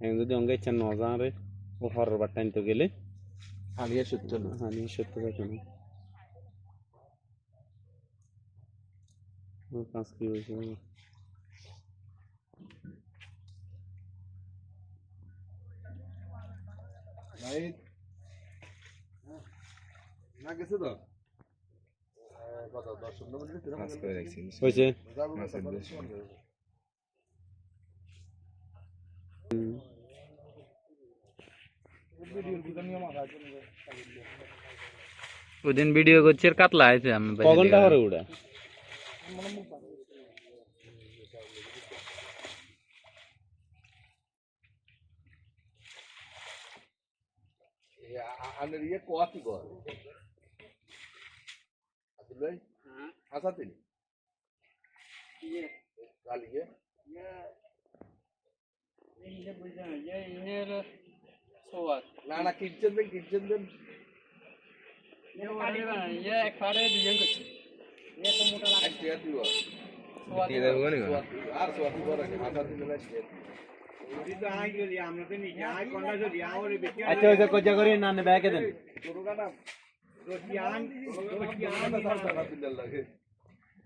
এখন যদি অঙ্গে ইচ্ছা ন যারে ও হরর বার টাইম তো গেলে হানিয়া সত্য না হানি সত্য থাকে না ও কাজ কি হয়েছে নাইট না গেছে তো কত দশ পনেরো মিনিট এরকম মাছ করে রাখছি হয়েছে যাবো না মাছের তারপরে দেশ। ফোন করবো। ওদিন ভিডিও করছি আর কাতলা আছে আমি ক ঘন্টা হরে উড়া এই আ- আ- আনের ইয়ে কোয়াতি কর আব্দুল ভাই হাসা তিনি গালি ইয়ে না না কিনছেন দেন কিনছেন দেন আজকে আর দিব দিয়ে দেবো কোনে গো? সোয়াতি আর সোয়াতি করে হাসা দিলে আজকে আচ্ছা হয়েছে কজা করে না নে ব্যাগে দেন লাগে আচ্ছা আনে ব্যাগে দেন হে বেশি চলে যাইছে তাহলে আমরা রল হে বেশি চলে যাইছে না আগে বেশি চলে যাইছে না আমি ইসলামে এই ও মাছ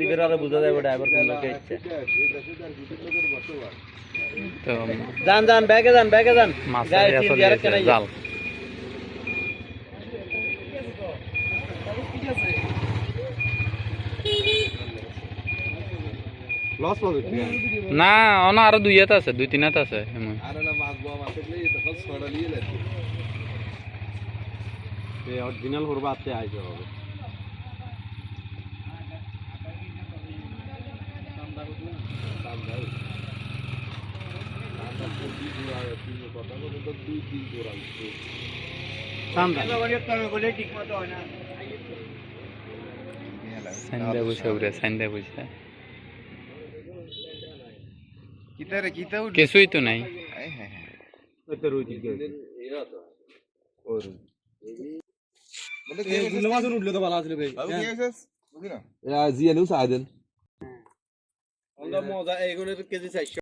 দিবে আর বুঝা যাবে ড্রাইভার কোন লোকে ইচ্ছে। যান যান ব্যাগে যান ব্যাগে যান। গায়ে দিয়ে নাই। জাল। না অন আরও দুই হাত আছে দুই তিন হাত আছে এমন। আর না মাছ বাবা মাছ থাকলে তখন ছড়া নিয়ে লাগবে অরিজিনাল হরবা আতে আইছে হবে দুই তিন জোড়া সান্দা সাইন্দা বসে উড়ে সাইন্দা বসে কিতা রে কিতা উঠলি কিছুই তো নাই আয় হ্যাঁ হ্যাঁ ওই তো রুই দিকে এরা তো ওরগুলো মাছ উঠলে তো মজা এইগুলোর কেজি চারশো।